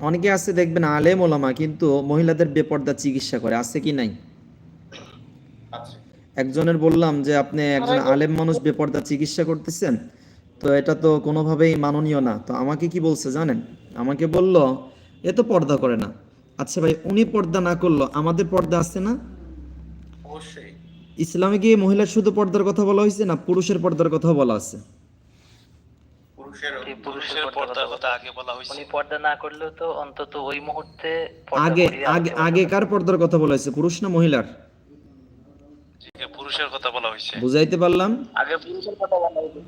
অনেকে আছে দেখবেন আলেম ওলামা কিন্তু মহিলাদের বেপর্দা চিকিৎসা করে আছে কি নাই? একজনের বললাম যে আপনি একজন আলেম মানুষ বেপর্দা চিকিৎসা করতেছেন? তো এটা তো কোনোভাবেই মাননীয় না। তো আমাকে কি বলছে জানেন? আমাকে বলল এ তো পর্দা করে না। আচ্ছা ভাই উনি পর্দা না করল আমাদের পর্দা আছে না? অবশ্যই। ইসলামে কি মহিলার শুধু পর্দার কথা বলা হয়েছে না পুরুষের পর্দার কথা বলা আছে? পুরুষের পর্দার কথা আগে বলা হয়েছে। উনি পর্দা না করলেও তো অন্তত ওই মুহূর্তে পর্দা আগে আগে আনতে পর্দার কথা বলা হয়েছে পুরুষ না মহিলার? পুরুষের কথা বলা হয়েছে। বুঝাইতে পারলাম? আগে পুরুষের কথা বলা হয়েছে।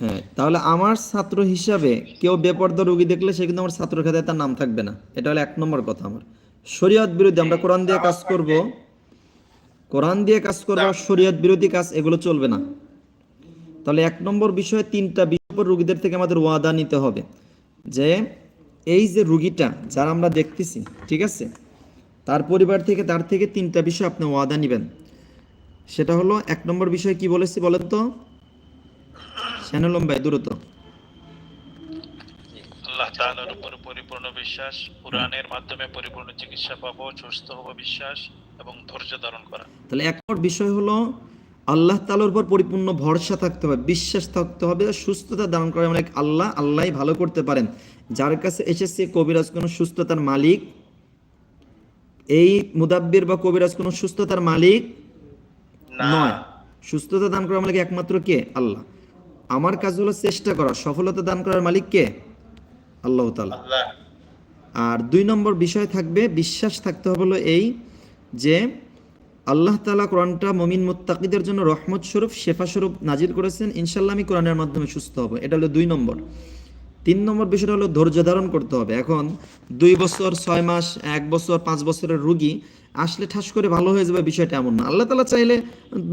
হ্যাঁ তাহলে আমার ছাত্র হিসাবে কেউ বেপর্দা রোগী দেখলে সে কিন্তু আমার ছাত্র খাতায় তার নাম থাকবে না। এটা হলো এক নম্বর কথা আমার। শরীয়ত বিরোধী আমরা কোরআন দিয়ে কাজ করব। কোরআন দিয়ে কাজ করব শরীয়ত বিরোধী কাজ এগুলো চলবে না। তাহলে এক নম্বর বিষয়ে তিনটা রুগীদের থেকে আমাদের ওয়াদা নিতে হবে যে এই যে রুগীটা যারা আমরা দেখতেছি ঠিক আছে? তার পরিবার থেকে তার থেকে তিনটা বিষয় আপনি ওয়াদা নেবেন। সেটা হলো এক নম্বর বিষয় কি বলেছি বলেন তো? শ্যানলম ভাই দ্রুত। আল্লাহ তাআলার উপর পরিপূর্ণ বিশ্বাস কোরআনের মাধ্যমে পরিপূর্ণ চিকিৎসা পাবো সুস্থ হব বিশ্বাস এবং ধৈর্য ধারণ করা। তাহলে এক নম্বর বিষয় হলো আল্লাহ তালার উপর পরিপূর্ণ ভরসা থাকতে হবে বিশ্বাস থাকতে হবে সুস্থতা দান করে মানে আল্লাহ আল্লাহ ভালো করতে পারেন। যার কাছে এসেছে কবিরাজ কোনো সুস্থতার মালিক এই মুদাব্বির বা কবিরাজ কোনো সুস্থতার মালিক নয়। সুস্থতা দান করার মালিক একমাত্র কে? আল্লাহ। আমার কাজ হলো চেষ্টা করা সফলতা দান করার মালিক কে? আল্লাহ তালা আর দুই নম্বর বিষয় থাকবে বিশ্বাস থাকতে হবে হলো এই যে আল্লাহ তালা কোরআনটা মমিন মুত্তাকিদের জন্য রহমত স্বরূপ শেফা স্বরূপ নাজির করেছেন। ইনশাল্লাহ আমি কোরআনের মাধ্যমে সুস্থ হব। এটা হলো দুই নম্বর। তিন নম্বর বিষয়টা হলো ধৈর্য ধারণ করতে হবে। এখন দুই বছর, ছয় মাস, এক বছর, পাঁচ বছরের রুগী আসলে ঠাস করে ভালো হয়ে যাবে বিষয়টা এমন না। আল্লাহ তালা চাইলে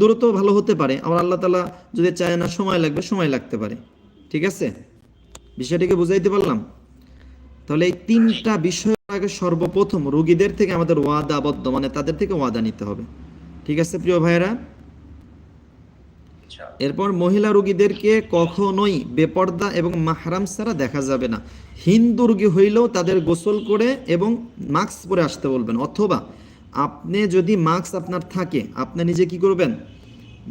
দ্রুত ভালো হতে পারে। আবার আল্লাহ তালা যদি চায় না, সময় লাগবে, সময় লাগতে পারে। ঠিক আছে? বিষয়টিকে বুঝাইতে পারলাম? তাহলে এই তিনটা বিষয় আগে সর্বপ্রথম রুগীদের থেকে আমাদের ওয়াদা আবদ্ধ মানে তাদের থেকে ওয়াদা নিতে হবে। ঠিক আছে প্রিয় ভাইয়েরা? এরপর মহিলা রুগীদেরকে কখনোই বেপর্দা এবং মাহরাম ছাড়া দেখা যাবে না। হিন্দু রুগী হইলেও তাদের গোসল করে এবং মাস্ক পরে আসতে বলবেন। অথবা আপনি যদি মাস্ক আপনার থাকে আপনি নিজে কি করবেন?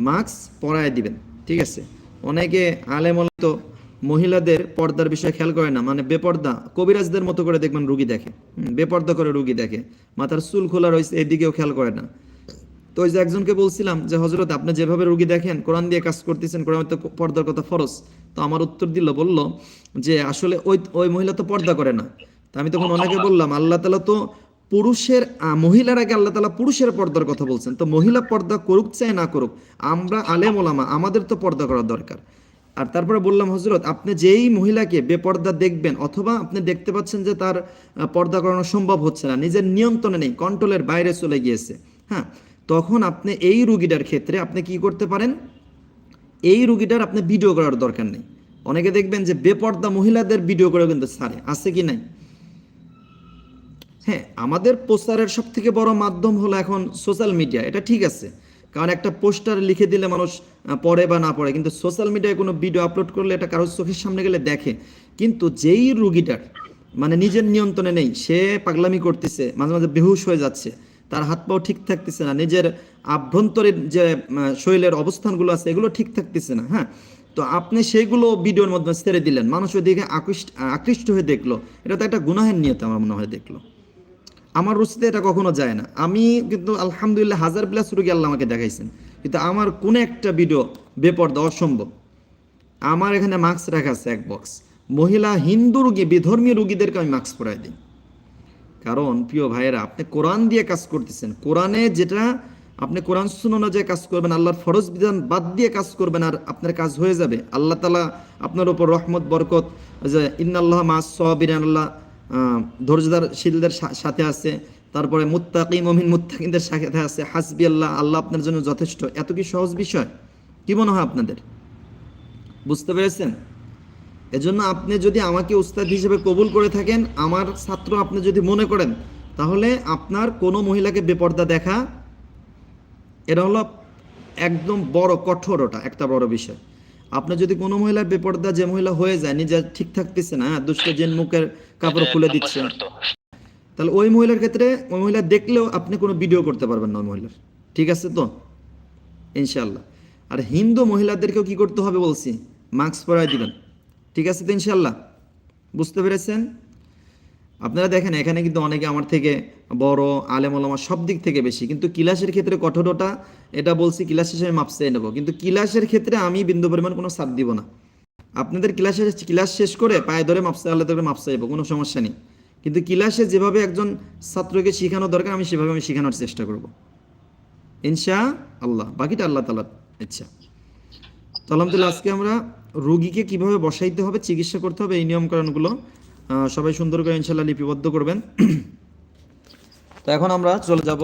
মাস্ক পরায় দিবেন। ঠিক আছে? অনেকে আলেমল তো মহিলাদের পর্দার বিষয়ে খেয়াল করে না। মানে বেপর্দা কবিরাজদের মতো করে দেখবেন রুগী দেখে। বেপর্দা করে রুগী দেখে। মাথার চুল খোলা রয়েছে এদিকেও খেয়াল করে না। তো ওই যে একজনকে বলছিলাম যে হজরত আপনি যেভাবে রুগী দেখেন, কোরআন দিয়ে কাজ করতেছেন, কোরআন তো পর্দার কথা ফরজ। তো আমার উত্তর দিল, বলল যে, আসলে ওই ওই মহিলা তো পর্দা করে না। তা আমি তখন অনেকে বললাম, আল্লাহ তালা তো পুরুষের মহিলার আগে আল্লাহ তালা পুরুষের পর্দার কথা বলছেন। তো মহিলা পর্দা করুক চাই না করুক, আমরা আলেম ওলামা, আমাদের তো পর্দা করা দরকার। আর তারপরে বললাম হজরত আপনি যেই মহিলাকে বেপর্দা দেখবেন, অথবা আপনি দেখতে পাচ্ছেন যে তার পর্দা করানো সম্ভব হচ্ছে না, নিজের নিয়ন্ত্রণে নেই কন্ট্রোলের বাইরে চলে গিয়েছে। হ্যাঁ তখন আপনি এই রুগীটার ক্ষেত্রে আপনি কি করতে পারেন? এই রুগীটার আপনি ভিডিও করার দরকার নেই। অনেকে দেখবেন যে বেপর্দা মহিলাদের ভিডিও করে কিন্তু সারে আছে কি নাই? হ্যাঁ আমাদের প্রচারের সব থেকে বড় মাধ্যম হলো এখন সোশ্যাল মিডিয়া এটা ঠিক আছে। কারণ একটা পোস্টার লিখে দিলে মানুষ পড়ে বা না পড়ে, কিন্তু সোশ্যাল মিডিয়ায় কোনো ভিডিও আপলোড করলে এটা কারোর চোখের সামনে গেলে দেখে। কিন্তু যেই রুগীটার মানে নিজের নিয়ন্ত্রণে নেই, সে পাগলামি করতেছে, মাঝে মাঝে বেহুশ হয়ে যাচ্ছে তার হাত পাও ঠিক থাকতেছে না, নিজের আভ্যন্তরীণ যে শরীরের অবস্থানগুলো আছে, এগুলো ঠিক থাকতেছে না হ্যাঁ? তো আপনি সেইগুলো ভিডিওর মধ্যে ছেড়ে দিলেন, মানুষ ওইদিকে আকৃষ্ট আকৃষ্ট হয়ে দেখল। এটা তো একটা গুনাহের নিয়ত আমার মনে হয় দেখল। আমার রুচিতে এটা কখনো যায় না। আমি কিন্তু আলহামদুলিল্লাহ হাজার প্লাস রুগী আল্লাহ আমাকে দেখাইছেন, কিন্তু আমার কোনো একটা ভিডিও বেপর্দা অসম্ভব। আমার এখানে মাস্ক রাখা আছে এক বক্স মহিলা, হিন্দু রুগী, বিধর্মী রুগীদেরকে আমি মাস্ক পরাই দিই। কারণ, প্রিয় ভাইয়েরা, আপনি কোরআন দিয়ে কাজ করতেছেন। কোরআনে যেটা আপনি কোরআন শুন অনুযায়ী কাজ করবেন, আল্লাহর ফরজ বিধান বাদ দিয়ে কাজ করবেন আর আপনার কাজ হয়ে যাবে। আল্লাহ তালা আপনার উপর রহমত, বরকত, যে ইন্নাল্লাহ মাস সবিরান, আল্লাহ ধৈর্যদার শিলদের সাথে আছে। তারপরে মুত্তাকি, মমিন মুত্তাকিনদের সাথে আছে। হাসবি আল্লাহ আল্লাহ আপনার জন্য যথেষ্ট। এত কি সহজ বিষয়? কি মনে হয় আপনাদের? বুঝতে পেরেছেন? এজন্য আপনি যদি আমাকে উস্তাদ হিসেবে কবুল করে থাকেন আমার ছাত্র আপনি যদি মনে করেন তাহলে আপনার কোনো মহিলাকে বেপর্দা দেখা এটা হলো একদম বড় কঠোর ওটা একটা বড় বিষয়। আপনি যদি কোনো মহিলার বেপর্দা যে মহিলা হয়ে যায় নিজে ঠিক থাকতেছে না হ্যাঁ, দুষ্ট জেন মুখের কাপড় খুলে দিচ্ছে। তাহলে ওই মহিলার ক্ষেত্রে ওই মহিলা দেখলেও আপনি কোনো ভিডিও করতে পারবেন না ওই মহিলার। ঠিক আছে তো? ইনশাল্লাহ আর হিন্দু মহিলাদেরকেও কি করতে হবে বলছি? মাস্ক পরাই দিবেন। ঠিক আছে তো ইনশাল্লাহ বুঝতে পেরেছেন? আপনারা দেখেন, এখানে কিন্তু অনেকে আমার থেকে বড় আলেম ওলামা সব দিক থেকে বেশি। কিন্তু কিলাসের ক্ষেত্রে কঠোরতা, এটা বলছি কিলাস হিসেবে মাপসে নেব। কিন্তু কিলাসের ক্ষেত্রে আমি বিন্দু পরিমাণ কোনো সাথ দিব না। আপনাদের ক্লাসের, ক্লাস শেষ করে পায়ে ধরে মাপসা, আল্লাহ করে মাপসা যাব কোনো সমস্যা নেই। কিন্তু ক্লাসে যেভাবে একজন ছাত্রকে শেখানো দরকার, আমি সেভাবে আমি শেখানোর চেষ্টা করব। ইনশা আল্লাহ বাকিটা আল্লাহ তালার ইচ্ছা। তো আলহামদুলিল্লাহ, আজকে আমরা রোগীকে কীভাবে বসাইতে হবে চিকিৎসা করতে হবে এই নিয়মকানুনগুলো আহ, সবাই সুন্দর করে ইনশাল্লাহ লিপিবদ্ধ করবেন। তো এখন আমরা চলে যাব